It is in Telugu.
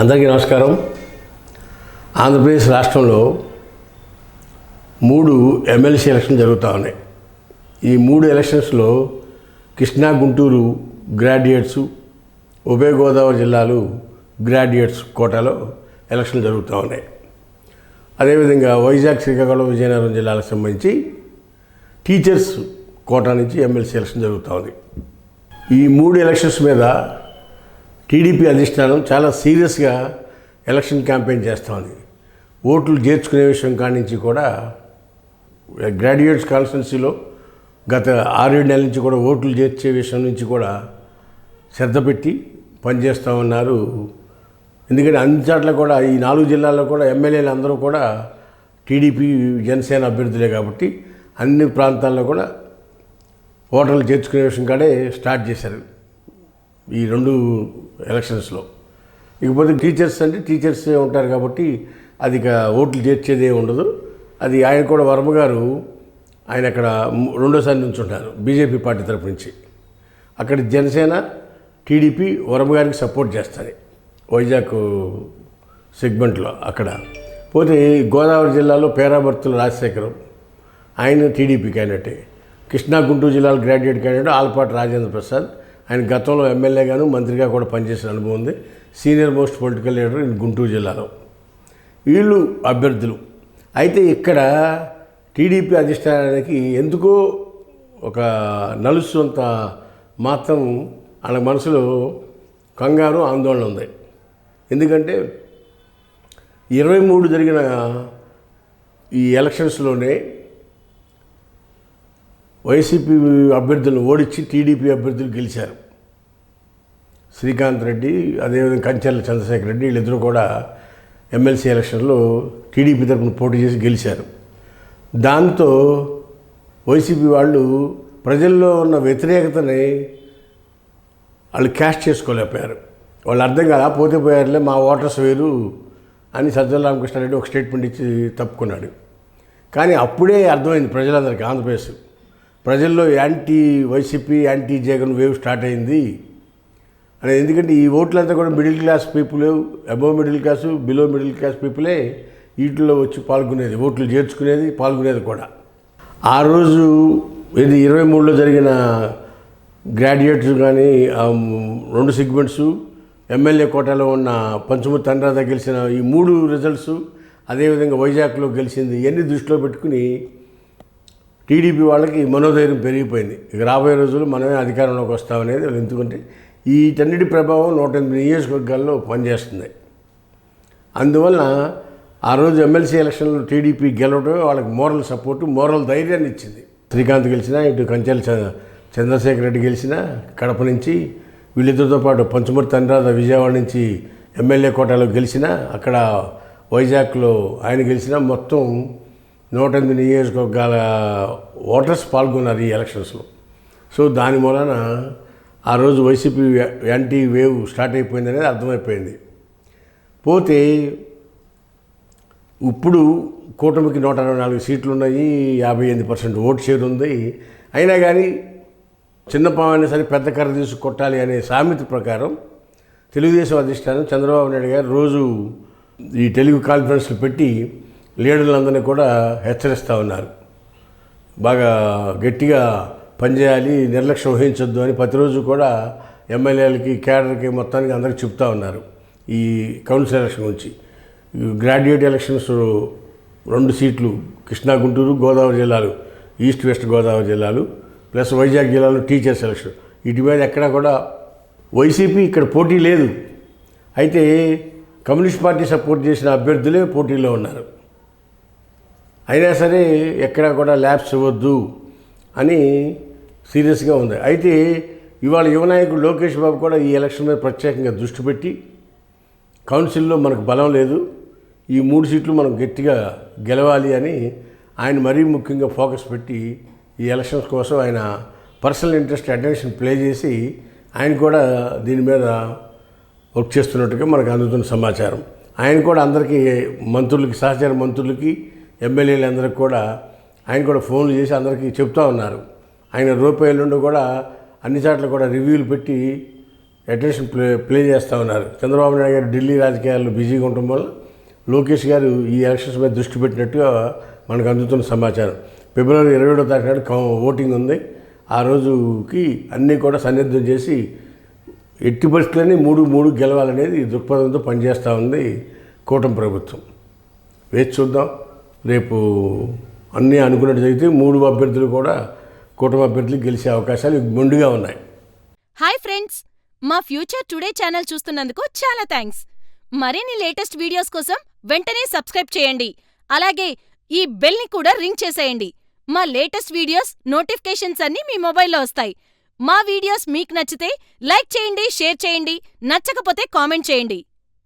అందరికీ నమస్కారం. ఆంధ్రప్రదేశ్ రాష్ట్రంలో మూడు ఎమ్మెల్సీ ఎలక్షన్ జరుగుతూ ఉన్నాయి. ఈ మూడు ఎలక్షన్స్లో కృష్ణా గుంటూరు గ్రాడ్యుయేట్స్ ఉభయ గోదావరి జిల్లాలు గ్రాడ్యుయేట్స్ కోటాలో ఎలక్షన్లు జరుగుతూ ఉన్నాయి. అదేవిధంగా వైజాగ్ శ్రీకాకుళం విజయనగరం జిల్లాలకు సంబంధించి టీచర్స్ కోటా నుంచి ఎమ్మెల్సీ ఎలక్షన్ జరుగుతూ ఉంది. ఈ మూడు ఎలక్షన్స్ మీద టీడీపీ అధిష్టానం చాలా సీరియస్గా ఎలక్షన్ క్యాంపెయిన్ చేస్తోంది. ఓట్లు చేర్చుకునే విషయం కానించి నుంచి కూడా గ్రాడ్యుయేట్స్ కాన్స్టిట్యున్సీలో గత ఆరేడు నెలల నుంచి కూడా ఓట్లు చేర్చే విషయం నుంచి కూడా శ్రద్ధ పెట్టి పనిచేస్తూ ఉన్నారు. ఎందుకంటే అన్ని చోట్ల కూడా ఈ నాలుగు జిల్లాల్లో కూడా ఎమ్మెల్యేలు అందరూ కూడా టీడీపీ జనసేన అభ్యర్థులే కాబట్టి అన్ని ప్రాంతాల్లో కూడా ఓటర్లు చేర్చుకునే విషయం కాడే స్టార్ట్ చేశారు. ఈ రెండు ఎలక్షన్స్లో. ఇకపోతే టీచర్స్ అంటే టీచర్సే ఉంటారు కాబట్టి అది ఇక ఓట్లు చేర్చేదే ఉండదు. అది ఆయన కూడా వర్మ గారు ఆయన అక్కడ రెండోసారి నుంచి ఉంటారు బీజేపీ పార్టీ తరపు నుంచి. అక్కడ జనసేన టీడీపీ వరమ గారికి సపోర్ట్ చేస్తుంది వైజాగ్ సెగ్మెంట్లో అక్కడ. పోతే ఈ గోదావరి జిల్లాలో పేరాభర్తుల రాజశేఖరం ఆయన టీడీపీ క్యాండిడేటే. కృష్ణా గుంటూరు జిల్లాలో గ్రాడ్యుయేట్ క్యాండిడేట్ ఆలపాటి రాజేంద్ర ప్రసాద్ ఆయన గతంలో ఎమ్మెల్యేగాను మంత్రిగా కూడా పనిచేసిన అనుభవం ఉంది. Senior most political leader in Guntur జిల్లాలో. వీళ్ళు అభ్యర్థులు. అయితే ఇక్కడ టీడీపీ అధిష్టానానికి ఎందుకో ఒక నలుసంత మాత్రం వాళ్ళ మనసులో కంగారు ఆందోళన ఉంది. ఎందుకంటే ఇరవై మూడు జరిగిన ఈ ఎలక్షన్స్లోనే వైసీపీ అభ్యర్థులను ఓడించి టీడీపీ అభ్యర్థులు గెలిచారు. శ్రీకాంత్ రెడ్డి అదేవిధంగా కంచెల చంద్రశేఖర్ రెడ్డి వీళ్ళిద్దరూ కూడా ఎమ్మెల్సీ ఎలక్షన్లో టీడీపీ తరఫున పోటీ చేసి గెలిచారు. దాంతో వైసీపీ వాళ్ళు ప్రజల్లో ఉన్న వ్యతిరేకతని వాళ్ళు క్యాష్ చేసుకోలేకపోయారు. వాళ్ళు అర్థం కాదా పోతే పోయారులే మా ఓటర్స్ వేరు అని సజ్జల రామకృష్ణారెడ్డి ఒక స్టేట్మెంట్ ఇచ్చి తప్పుకున్నాడు. కానీ అప్పుడే అర్థమైంది ప్రజలందరికీ ఆంధ్రప్రదేశ్. ప్రజల్లో anti YCP anti Jagan wave start అయింది. అనేది ఎందుకంటే ఈ ఓట్లంతా కూడా middle class people above middle class below middle class పీపులే వీటిలో వచ్చి పాల్గొనేది ఓట్లు చేర్చుకునేది పాల్గొనేది కూడా. ఆ రోజు ఇది ఇరవై మూడులో జరిగిన గ్రాడ్యుయేట్స్ కానీ రెండు సెగ్మెంట్స్ ఎమ్మెల్యే కోటాలో ఉన్న పంచమూర్తి తండ్రాద గెలిచిన ఈ మూడు రిజల్ట్స్ అదేవిధంగా వైజాగ్లో గెలిచింది ఇవన్నీ దృష్టిలో పెట్టుకుని టీడీపీ వాళ్ళకి మనోధైర్యం పెరిగిపోయింది. ఇక రాబోయే రోజులు మనమే అధికారంలోకి వస్తామనేది ఎందుకంటే వీటన్నిటి ప్రభావం నూట ఎనిమిది నియోజకవర్గాల్లో పనిచేస్తుంది. అందువలన ఆ రోజు ఎమ్మెల్సీ ఎలక్షన్లో టీడీపీ గెలవడం వాళ్ళకి మోరల్ సపోర్టు మోరల్ ధైర్యాన్ని ఇచ్చింది. శ్రీకాంత్ గెలిచినా ఇటు కంచెల చంద్రశేఖర్ రెడ్డి గెలిచినా కడప నుంచి వీళ్ళిద్దరితో పాటు పంచమూర్తి అనురాధ విజయవాడ నుంచి ఎమ్మెల్యే కోటాలో గెలిచినా అక్కడ వైజాగ్లో ఆయన గెలిచినా మొత్తం నూట ఎనిమిది నియోజకవర్గాల ఓటర్స్ పాల్గొన్నారు ఈ ఎలక్షన్స్లో. సో దాని మూలన ఆ రోజు వైసీపీ యాంటీ వేవ్ స్టార్ట్ అయిపోయింది అనేది అర్థమైపోయింది. పోతే ఇప్పుడు కూటమికి నూట అరవై నాలుగు సీట్లు ఉన్నాయి యాభై ఎనిమిది పర్సెంట్ ఓట్ షేర్ ఉంది అయినా కానీ చిన్న పామైనా సరే పెద్ద కర్ర తీసి కొట్టాలి అనే సామెత ప్రకారం తెలుగుదేశం అధిష్టానం చంద్రబాబు నాయుడు గారు రోజు ఈ తెలుగు కాన్ఫరెన్స్లు పెట్టి లీడర్లందరినీ కూడా హెచ్చరిస్తూ ఉన్నారు. బాగా గట్టిగా పనిచేయాలి నిర్లక్ష్యం వహించొద్దు అని ప్రతిరోజు కూడా ఎమ్మెల్యేలకి కేడర్కి మొత్తానికి అందరికీ చెప్తా ఉన్నారు ఈ కౌన్సిల్ ఎలక్షన్ గురించి. ఈ గ్రాడ్యుయేట్ ఎలక్షన్స్ రెండు సీట్లు కృష్ణా గుంటూరు గోదావరి జిల్లాలు ఈస్ట్ వెస్ట్ గోదావరి జిల్లాలు ప్లస్ వైజాగ్ జిల్లాలో టీచర్స్ ఎలక్షన్. వీటి మీద ఎక్కడా కూడా వైసీపీ ఇక్కడ పోటీ లేదు. అయితే కమ్యూనిస్ట్ పార్టీ సపోర్ట్ చేసిన అభ్యర్థులే పోటీలో ఉన్నారు. అయినా సరే ఎక్కడా కూడా ల్యాబ్స్ ఇవ్వద్దు అని సీరియస్గా ఉంది. అయితే ఇవాళ యువనాయకుడు లోకేష్ బాబు కూడా ఈ ఎలక్షన్ మీద ప్రత్యేకంగా దృష్టి పెట్టి కౌన్సిల్లో మనకు బలం లేదు ఈ మూడు సీట్లు మనం గట్టిగా గెలవాలి అని ఆయన మరీ ముఖ్యంగా ఫోకస్ పెట్టి ఈ ఎలక్షన్స్ కోసం ఆయన పర్సనల్ ఇంట్రెస్ట్ అటెన్షన్ ప్లే చేసి ఆయన కూడా దీని మీద వర్క్ చేస్తున్నట్టుగా మనకు అందుతున్న సమాచారం. ఆయన కూడా అందరికీ మంత్రులకి సహచార మంత్రులకి ఎమ్మెల్యేలందరికీ కూడా ఆయన కూడా ఫోన్లు చేసి అందరికీ చెప్తా ఉన్నారు. ఆయన రూపాయల నుండి కూడా అన్ని చోట్ల కూడా రివ్యూలు పెట్టి అటెన్షన్ ప్లే ప్లే చేస్తూ ఉన్నారు. చంద్రబాబు నాయుడు గారు ఢిల్లీ రాజకీయాల్లో బిజీగా ఉండటం వల్ల లోకేష్ గారు ఈ ఎలక్షన్స్ మీద దృష్టి పెట్టినట్టుగా మనకు అందుతున్న సమాచారం. ఫిబ్రవరి ఇరవై ఏడో తారీఖు నాడు ఓటింగ్ ఉంది. ఆ రోజుకి అన్నీ కూడా సన్నిద్ధం చేసి ఎట్టి పరిస్థితులని మూడు మూడు గెలవాలనేది దృక్పథంతో పనిచేస్తూ ఉంది కూటమి ప్రభుత్వం. వేచి చూద్దాం. రేపు అన్నీ అనుకున్నట్టు జరిగితే మూడు అభ్యర్థులు కూడా కూటమి అభ్యర్థులు గెలిచే అవకాశాలు మెండుగా ఉన్నాయి. Hi friends! మా ఫ్యూచర్ టుడే ఛానల్ చూస్తున్నందుకు చాలా థ్యాంక్స్. మరిన్ని లేటెస్ట్ వీడియోస్ కోసం వెంటనే సబ్స్క్రైబ్ చేయండి. అలాగే ఈ బెల్ని కూడా రింగ్ చేసేయండి. మా లేటెస్ట్ వీడియోస్ నోటిఫికేషన్స్ అన్నీ మీ మొబైల్లో వస్తాయి. మా వీడియోస్ మీకు నచ్చితే లైక్ చేయండి షేర్ చేయండి నచ్చకపోతే కామెంట్ చేయండి.